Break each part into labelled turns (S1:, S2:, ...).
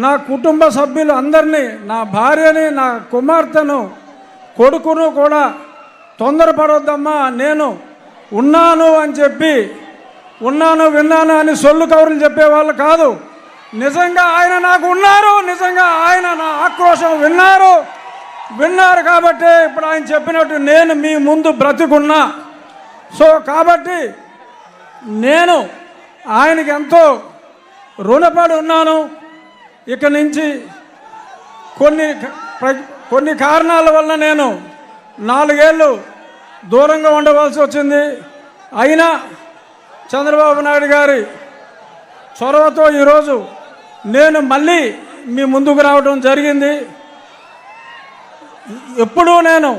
S1: నా కుటుంబ సభ్యులు అందరినీ నా భార్యని నా కుమార్తెను కొడుకును కూడా తొందరపడొద్దమ్మా నేను ఉన్నాను అని చెప్పి ఉన్నాను విన్నాను అని సొల్లు కౌరులు చెప్పేవాళ్ళు కాదు. నిజంగా ఆయన నాకు ఉన్నారు నిజంగా ఆయన నా ఆక్రోశం విన్నారు. విన్నారు కాబట్టి ఇప్పుడు ఆయన చెప్పినట్టు నేను మీ ముందు బ్రతికున్నా. సో కాబట్టి నేను ఆయనకి ఎంతో రుణపడి ఉన్నాను. ఇక నుంచి కొన్ని కొన్ని కారణాల వల్ల నేను నాలుగేళ్ళు దూరంగా ఉండవలసి వచ్చింది. అయినా చంద్రబాబు నాయుడు గారి చొరవతో ఈరోజు నేను మళ్ళీ మీ ముందుకు రావడం జరిగింది. ఎప్పుడూ నేను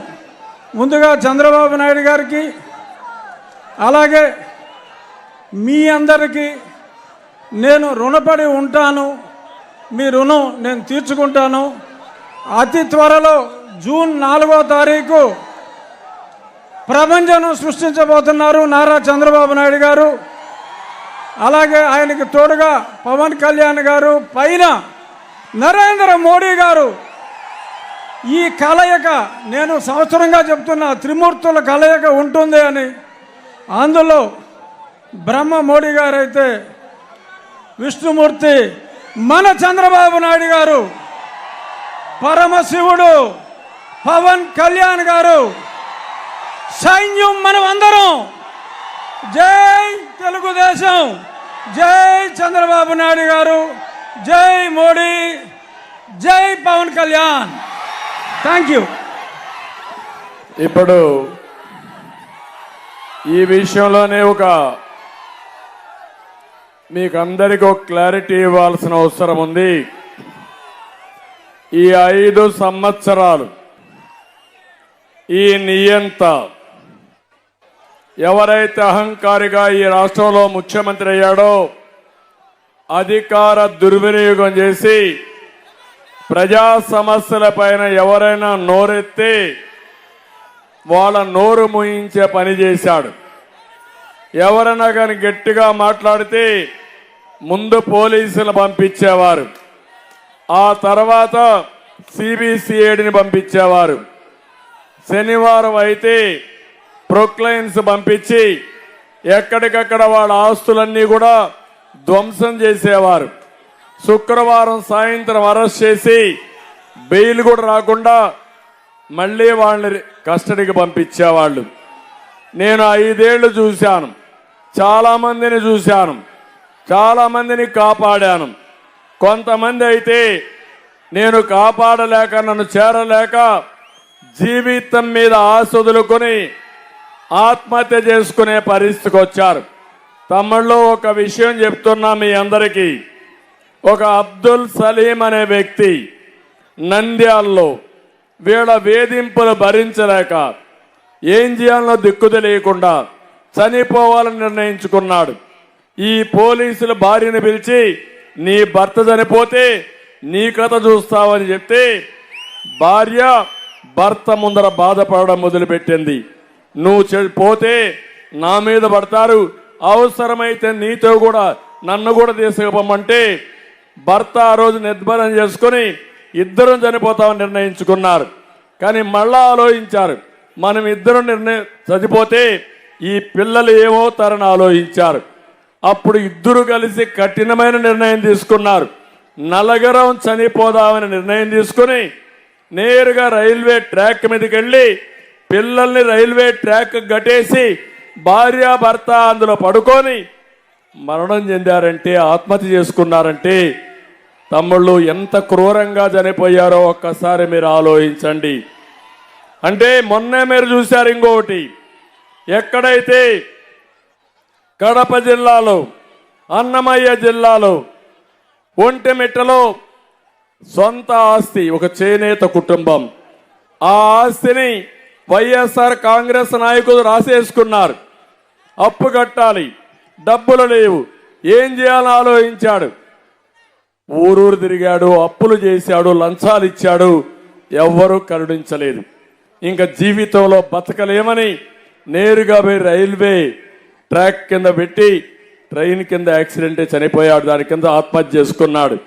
S1: ముందుగా చంద్రబాబు నాయుడు గారికి అలాగే మీ అందరికీ నేను రుణపడి ఉంటాను. మీ రుణం నేను తీర్చుకుంటాను. అతి త్వరలో జూన్ నాలుగో తారీఖు ప్రపంచం సృష్టించబోతున్నారు నారా చంద్రబాబు నాయుడు గారు. అలాగే ఆయనకి తోడుగా పవన్ కళ్యాణ్ గారు పైన నరేంద్ర మోడీ గారు. ఈ కలయిక నేను సంవత్సరంగా చెప్తున్న త్రిమూర్తుల కలయిక ఉంటుంది అని. అందులో బ్రహ్మ మోడీ గారు అయితే విష్ణుమూర్తి మన చంద్రబాబు నాయుడు గారు పరమశివుడు పవన్ కళ్యాణ్ గారు సైన్యం మనం అందరం. జై తెలుగుదేశం జై చంద్రబాబు నాయుడు గారు జై మోడీ జై పవన్ కళ్యాణ్. థ్యాంక్ యూ
S2: ఇప్పుడు ఈ విషయంలోనే ఒక మీకు అందరికీ ఒక క్లారిటీ ఇవ్వాల్సిన అవసరం ఉంది. ఈ ఐదు సంవత్సరాలు ఈ నియంత ఎవరైతే అహంకారిగా ఈ రాష్ట్రంలో ముఖ్యమంత్రి అయ్యాడో అధికార దుర్వినియోగం చేసి ప్రజా సమస్యల పైన ఎవరైనా నోరెత్తి వాళ్ళ నోరు ముయించే పని చేశాడు. ఎవరైనా కానీ గట్టిగా మాట్లాడితే ముందు పోలీసులు పంపించేవారు. ఆ తర్వాత సిబిసిఐడిని పంపించేవారు. శనివారం అయితే ప్రొక్లైన్స్ పంపించి ఎక్కడికక్కడ వాళ్ళ ఆస్తులన్నీ కూడా ధ్వంసం చేసేవారు. శుక్రవారం సాయంత్రం అరెస్ట్ చేసి బెయిల్ కూడా రాకుండా మళ్ళీ వాళ్ళని కస్టడీకి పంపించేవాళ్ళు. నేను ఐదేళ్ళు చూశాను. చాలా మందిని చూశాను. చాలామందిని కాపాడాను. కొంతమంది అయితే నేను కాపాడలేక నన్ను చేరలేక జీవితం మీద ఆశ వదులుకొని ఆత్మహత్య చేసుకునే పరిస్థితికి వచ్చారు. తమ్ముళ్ళు ఒక విషయం చెప్తున్నా మీ అందరికీ. ఒక అబ్దుల్ సలీం అనే వ్యక్తి నంద్యాల్లో వీళ్ళ వేధింపులు భరించలేక ఏం చేయాలనో దిక్కు తెలియకుండా చనిపోవాలని నిర్ణయించుకున్నాడు. ఈ పోలీసుల భార్యను పిలిచి నీ భర్త చనిపోతే నీ కథ చూస్తావని చెప్తే భార్య భర్త ముందర బాధపడడం మొదలుపెట్టింది. నువ్వు చె- పోతే నా మీద పడతారు. అవసరమైతే నీతో కూడా నన్ను కూడా తీసుకుపోమంటే భర్త ఆ రోజు నిర్భరం చేసుకుని ఇద్దరం చనిపోతామని నిర్ణయించుకున్నారు. కానీ మళ్ళా ఆలోచించారు. మనం ఇద్దరం నిర్ణయం చనిపోతే ఈ పిల్లలు ఏమవుతారని ఆలోచించారు. అప్పుడు ఇద్దరు కలిసి కఠినమైన నిర్ణయం తీసుకున్నారు. నలగరం చనిపోదామని నిర్ణయం తీసుకుని నేరుగా రైల్వే ట్రాక్ మీదకి వెళ్ళి పిల్లల్ని రైల్వే ట్రాక్ గట్టేసి భార్య భర్త అందులో పడుకొని మరణం చెందారంటే ఆత్మహత్య చేసుకున్నారంటే తమ్ముళ్ళు ఎంత క్రూరంగా చనిపోయారో ఒక్కసారి మీరు ఆలోచించండి. అంటే మొన్నే మీరు చూశారు ఇంకొకటి. ఎక్కడైతే కడప జిల్లాలో అన్నమయ్య జిల్లాలో ఒంటిమిట్టలో సొంత ఆస్తి ఒక చేనేత కుటుంబం. ఆ ఆస్తిని వైఎస్ఆర్ కాంగ్రెస్ నాయకులు రాసేసుకున్నారు. అప్పు కట్టాలి డబ్బులు లేవు ఏం చేయాలని ఆలోచించాడు. ఊరూరు తిరిగాడు అప్పులు చేశాడు లంచాలు ఇచ్చాడు ఎవ్వరూ కరుణించలేదు. ఇంకా జీవితంలో బతకలేమని నేరుగా పోయి రైల్వే ట్రాక్ కింద పెట్టి ట్రైన్ కింద యాక్సిడెంట్ చనిపోయాడు. దాని కింద ఆత్మహత్య చేసుకున్నాడు.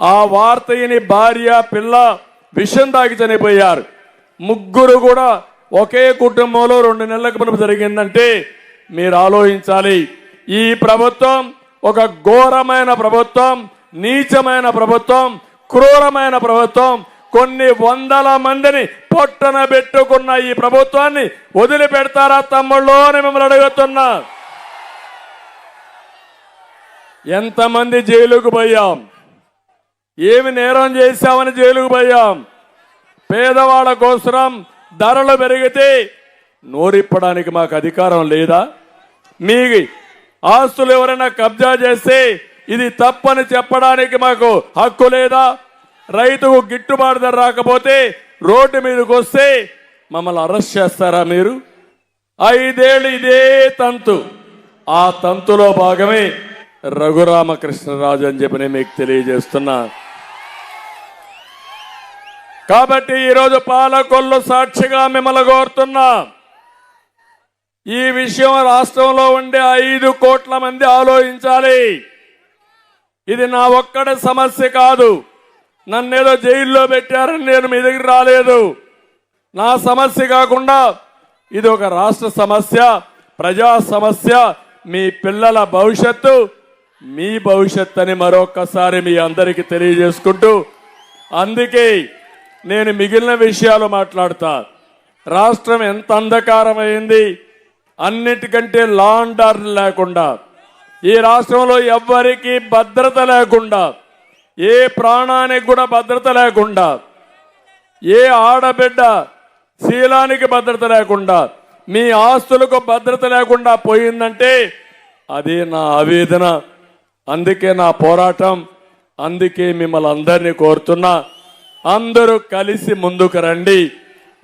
S2: ఆ వార్త విని భార్య పిల్ల విషం తాగి చనిపోయారు. ముగ్గురు కూడా ఒకే కుటుంబంలో రెండు నెలలకు మనకు జరిగిందంటే మీరు ఆలోచించాలి. ఈ ప్రభుత్వం ఒక ఘోరమైన ప్రభుత్వం నీచమైన ప్రభుత్వం క్రూరమైన ప్రభుత్వం. కొన్ని వందల మందిని పొట్టన పెట్టుకున్న ఈ ప్రభుత్వాన్ని వదిలిపెడతారా తమ్ముళ్ళు అని మిమ్మల్ని అడుగుతున్నా. ఎంతమంది జైలుకు పోయాం? ఏమి నేరం చేశామని జైలుకు పోయాం? పేదవాళ్ళ కోసరం ధరలు పెరిగితే నోరిప్పడానికి మాకు అధికారం లేదా? మీ ఆస్తులు ఎవరైనా కబ్జా చేస్తే ఇది తప్పని చెప్పడానికి మాకు హక్కు లేదా? రైతుకు గిట్టుబాటు ధర రాకపోతే రోడ్డు మీదకి వస్తే మమ్మల్ని అరెస్ట్ చేస్తారా మీరు? ఐదేళ్ళు ఇదే తంతు. ఆ తంతులో భాగమే రఘురామకృష్ణరాజు అని చెప్పి నేను మీకు తెలియజేస్తున్నా. కాబట్టి ఈరోజు పాలకొల్లు సాక్షిగా మిమ్మల్ని కోరుతున్నా. ఈ విషయం రాష్ట్రంలో ఉండే ఐదు కోట్ల మంది ఆలోచించాలి. ఇది నా ఒక్కడి సమస్య కాదు. నన్నేదో జైల్లో పెట్టారని నేను మీ దగ్గర రాలేదు. నా సమస్య కాకుండా ఇది ఒక రాష్ట్ర సమస్య ప్రజా సమస్య మీ పిల్లల భవిష్యత్తు మీ భవిష్యత్ అని మరొక్కసారి మీ అందరికీ తెలియజేసుకుంటూ అందుకే నేను మిగిలిన విషయాలు మాట్లాడతా. రాష్ట్రం ఎంత అంధకారమైంది అన్నిటికంటే లా అండ్ ఆర్డర్ లేకుండా ఈ రాష్ట్రంలో ఎవ్వరికీ భద్రత లేకుండా ఏ ప్రాణానికి కూడా భద్రత లేకుండా ఏ ఆడబిడ్డ శీలానికి భద్రత లేకుండా మీ ఆస్తులకు భద్రత లేకుండా పోయిందంటే అదే నా ఆవేదన. అందుకే నా పోరాటం అందుకే మిమ్మల్ని అందరినీ కోరుతున్నా. అందరూ కలిసి ముందుకు రండి.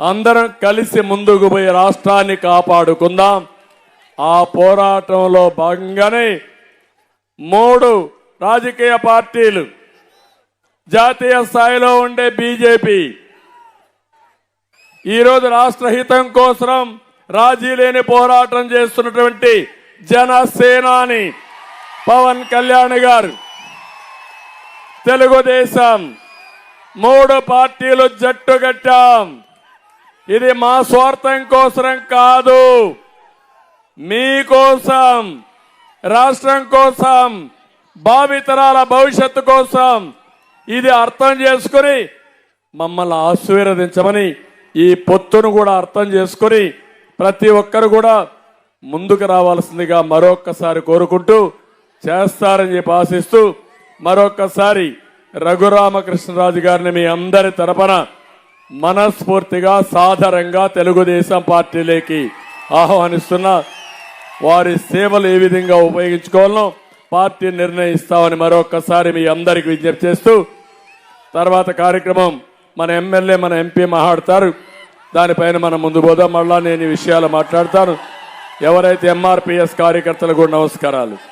S2: అందరం కలిసి ముందుకు పోయి రాష్ట్రాన్ని కాపాడుకుందాం. ఆ పోరాటంలో భాగంగానే మూడు రాజకీయ పార్టీలు జాతీయ స్థాయిలో ఉండే బీజేపీ ఈరోజు రాష్ట్ర హితం కోసం రాజీ లేని పోరాటం చేస్తున్నటువంటి జనసేనాని పవన్ కళ్యాణ్ గారు. తెలుగుదేశం మూడు పార్టీలు జట్టు కట్టాం. ఇది మా స్వార్థం కోసం కాదు. మీకోసం రాష్ట్రం కోసం భావితరాల భవిష్యత్తు కోసం ఇది అర్థం చేసుకుని మమ్మల్ని ఆశీర్వదించమని ఈ పొత్తును కూడా అర్థం చేసుకుని ప్రతి ఒక్కరు కూడా ముందుకు రావాల్సిందిగా మరొక్కసారి కోరుకుంటూ చేస్తారని చెప్పి ఆశిస్తూ మరొకసారి రఘురామకృష్ణరాజు గారిని మీ అందరి తరపున మనస్ఫూర్తిగా సాధారణంగా తెలుగుదేశం పార్టీలోకి ఆహ్వానిస్తున్నా వారి సేవలు ఏ విధంగా ఉపయోగించుకోవాలనో పార్టీ నిర్ణయిస్తామని మరొకసారి మీ అందరికి విజ్ఞప్తి చేస్తూ తర్వాత కార్యక్రమం మన ఎమ్మెల్యే మన ఎంపీ మాట్లాడతారు. దానిపైన మనం ముందు పోదాం. మళ్ళా నేను ఈ విషయాలు మాట్లాడతాను. ఎవరైతే ఎంఆర్పిఎస్ కార్యకర్తలకు నమస్కారాలు.